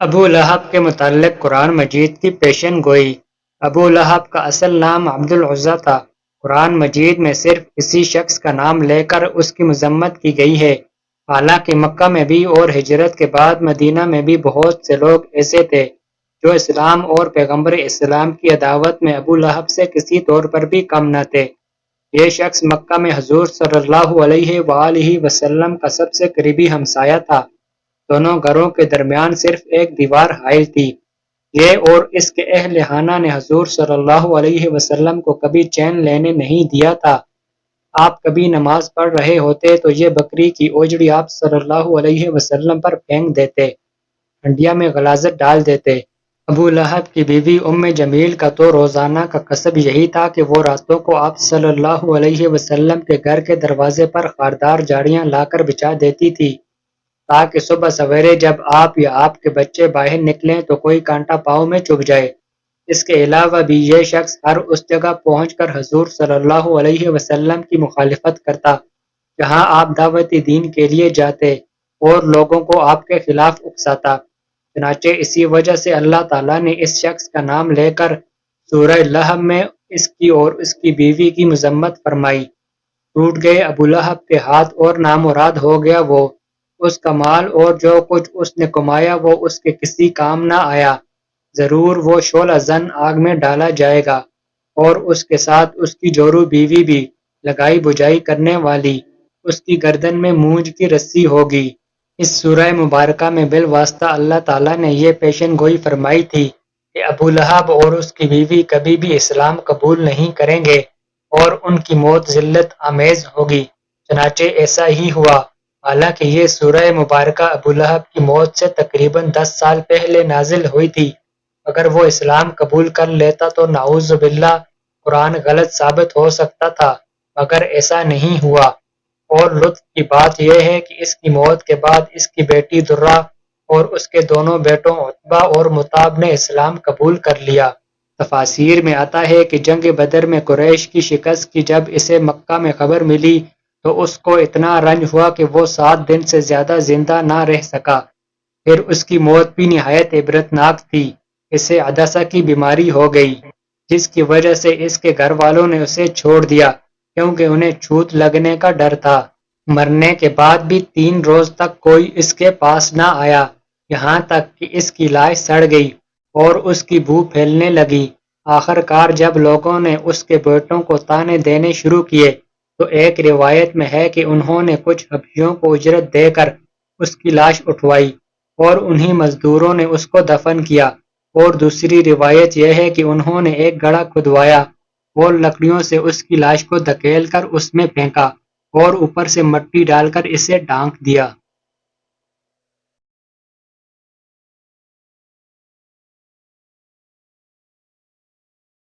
ابو لہب کے متعلق قرآن مجید کی پیشن گوئی۔ ابو لہب کا اصل نام عبد العزا تھا۔ قرآن مجید میں صرف کسی شخص کا نام لے کر اس کی مذمت کی گئی ہے۔ حالانکہ مکہ میں بھی اور ہجرت کے بعد مدینہ میں بھی بہت سے لوگ ایسے تھے جو اسلام اور پیغمبر اسلام کی عداوت میں ابو لہب سے کسی طور پر بھی کم نہ تھے۔ یہ شخص مکہ میں حضور صلی اللہ علیہ وآلہ وسلم کا سب سے قریبی ہمسایہ تھا۔ دونوں گھروں کے درمیان صرف ایک دیوار حائل تھی۔ یہ اور اس کے اہل خانہ نے حضور صلی اللہ علیہ وسلم کو کبھی چین لینے نہیں دیا تھا۔ آپ کبھی نماز پڑھ رہے ہوتے تو یہ بکری کی اوجڑی آپ صلی اللہ علیہ وسلم پر پھینک دیتے، ہنڈیا میں غلازت ڈال دیتے۔ ابو لہب کی بیوی ام جمیل کا تو روزانہ کا قصب یہی تھا کہ وہ راتوں کو آپ صلی اللہ علیہ وسلم کے گھر کے دروازے پر خاردار جاڑیاں لا کر بچا دیتی تھی۔ تاکہ صبح سویرے جب آپ یا آپ کے بچے باہر نکلیں تو کوئی کانٹا پاؤں میں چپ جائے۔ اس کے علاوہ بھی یہ شخص ہر اس جگہ پہنچ کر حضور صلی اللہ علیہ وسلم کی مخالفت کرتا، جہاں آپ دعوتی دین کے لیے جاتے اور لوگوں کو آپ کے خلاف اکساتا۔ چنانچہ اسی وجہ سے اللہ تعالیٰ نے اس شخص کا نام لے کر سورہ لہب میں اس کی اور اس کی بیوی کی مذمت فرمائی۔ ٹوٹ گئے ابو لہب کے ہاتھ اور نامراد ہو گیا وہ۔ اس کا مال اور جو کچھ اس نے کمایا وہ اس کے کسی کام نہ آیا۔ ضرور وہ شولہ زن آگ میں ڈالا جائے گا اور اس کے ساتھ اس کی جورو بیوی بھی لگائی بجائی کرنے والی، اس کی گردن میں مونج کی رسی ہوگی۔ اس سورہ مبارکہ میں بالواسطہ اللہ تعالیٰ نے یہ پیشن گوئی فرمائی تھی کہ ابو لہب اور اس کی بیوی کبھی بھی اسلام قبول نہیں کریں گے اور ان کی موت ذلت آمیز ہوگی، چنانچہ ایسا ہی ہوا۔ حالانکہ یہ سورہ مبارکہ ابو لہب کی موت سے تقریباً دس سال پہلے نازل ہوئی تھی۔ اگر وہ اسلام قبول کر لیتا تو نعوذ باللہ قرآن غلط ثابت ہو سکتا تھا، مگر ایسا نہیں ہوا۔ اور لطف کی بات یہ ہے کہ اس کی موت کے بعد اس کی بیٹی درہ اور اس کے دونوں بیٹوں عطبہ اور متاب نے اسلام قبول کر لیا۔ تفاسیر میں آتا ہے کہ جنگ بدر میں قریش کی شکست کی جب اسے مکہ میں خبر ملی تو اس کو اتنا رنج ہوا کہ وہ سات دن سے زیادہ زندہ نہ رہ سکا۔ پھر اس کی موت بھی نہایت عبرتناک تھی۔ اسے عدسہ کی بیماری ہو گئی، جس کی وجہ سے اس کے گھر والوں نے اسے چھوڑ دیا، کیونکہ انہیں چھوت لگنے کا ڈر تھا۔ مرنے کے بعد بھی تین روز تک کوئی اس کے پاس نہ آیا۔ یہاں تک کہ اس کی لاش سڑ گئی اور اس کی بو پھیلنے لگی۔ آخر کار جب لوگوں نے اس کے بیٹوں کو تانے دینے شروع کیے تو ایک روایت میں ہے کہ انہوں نے کچھ حبشیوں کو اجرت دے کر اس کی لاش اٹھوائی اور انہی مزدوروں نے اس کو دفن کیا۔ اور دوسری روایت یہ ہے کہ انہوں نے ایک گڑھا کھدوایا اور لکڑیوں سے اس کی لاش کو دھکیل کر اس میں پھینکا اور اوپر سے مٹی ڈال کر اسے ڈھانک دیا۔